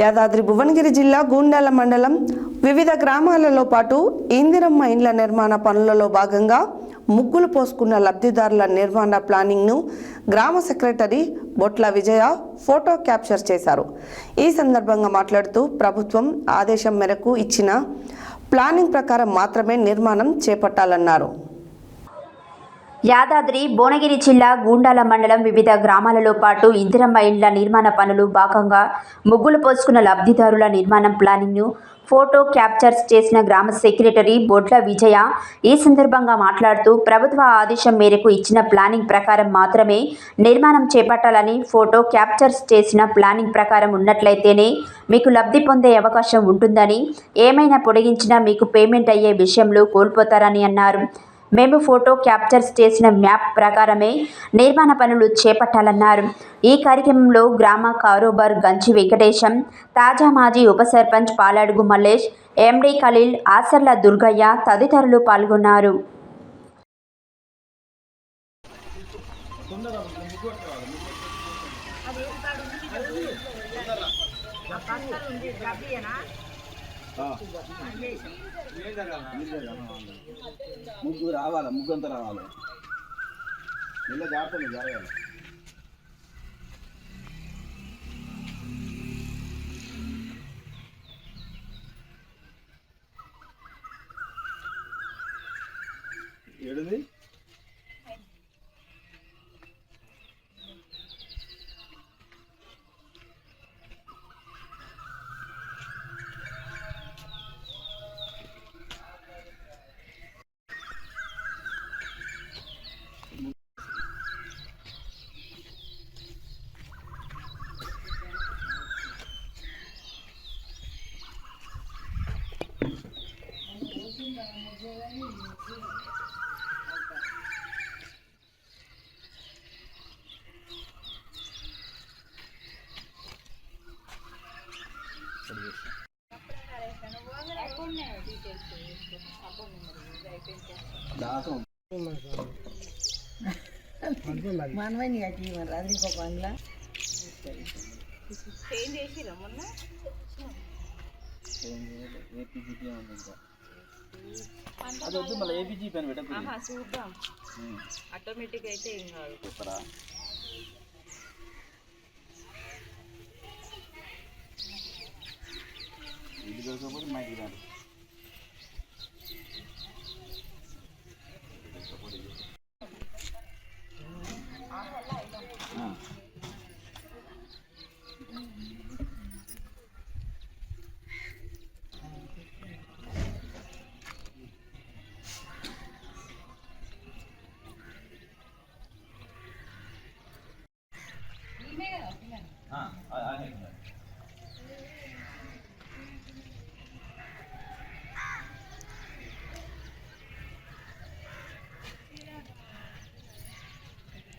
యాదాద్రి భువనగిరి జిల్లా గూండాల మండలం వివిధ గ్రామాలలో పాటు ఇందిరమ్మ ఇండ్ల నిర్మాణ పనులలో భాగంగా ముగ్గులు పోసుకున్న లబ్ధిదారుల నిర్మాణ ప్లానింగ్ను గ్రామ secretary Botla Vijaya photo capture చేశారు. ఈ సందర్భంగా మాట్లాడుతూ ప్రభుత్వం ఆదేశం మేరకు ఇచ్చిన ప్లానింగ్ ప్రకారం మాత్రమే నిర్మాణం చేపట్టాలన్నారు. యాదాద్రి భువనగిరి జిల్లా గూండాల మండలం వివిధ గ్రామాలలో పాటు ఇందిరమ్మ ఇండ్ల నిర్మాణ పనులు భాగంగా ముగ్గులు పోసుకున్న లబ్ధిదారుల నిర్మాణం ప్లానింగ్ను ఫోటో క్యాప్చర్స్ చేసిన గ్రామ సెక్రటరీ బొడ్ల విజయ ఈ సందర్భంగా మాట్లాడుతూ ప్రభుత్వ ఆదేశం మేరకు ఇచ్చిన ప్లానింగ్ ప్రకారం మాత్రమే నిర్మాణం చేపట్టాలని ఫోటో క్యాప్చర్స్ చేసిన ప్లానింగ్ ప్రకారం ఉన్నట్లయితేనే మీకు లబ్ధి పొందే అవకాశం ఉంటుందని ఏమైనా పొడిగించినా మీకు పేమెంట్ అయ్యే విషయంలో కోల్పోతారని అన్నారు. మేము ఫోటో క్యాప్చర్స్ చేసిన మ్యాప్ ప్రకారమే నిర్మాణ పనులు చేపట్టాలన్నారు. ఈ కార్యక్రమంలో గ్రామ కారోబార్ గంచి వెంకటేశం తాజా మాజీ ఉప సర్పంచ్ పాలాడుగు మల్లేష్ ఎండి ఖలీల్ ఆసర్ల దుర్గయ్య తదితరులు పాల్గొన్నారు. ముగ్గు రావాలి ముగ్గు అంతా రావాలి. నిన్న జాగ్రత్త జరగాలి ఏడుంది? దాసం మనమని కట్టి మరి అది ఇంకో పనిలా ఏపీజీపీ ఉంది ఇంకా. అది వద్దు మళ్ళీ ఏపీజీ పని పెట్టకు చూద్దాం. ఆటోమేటిక్ అయితే ఏం కాదు. yo soy por imaginar.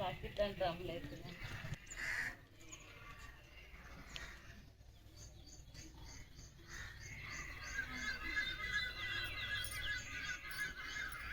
ಹಾಕಿದ್ದಂತ ಆಮ್ಲೆ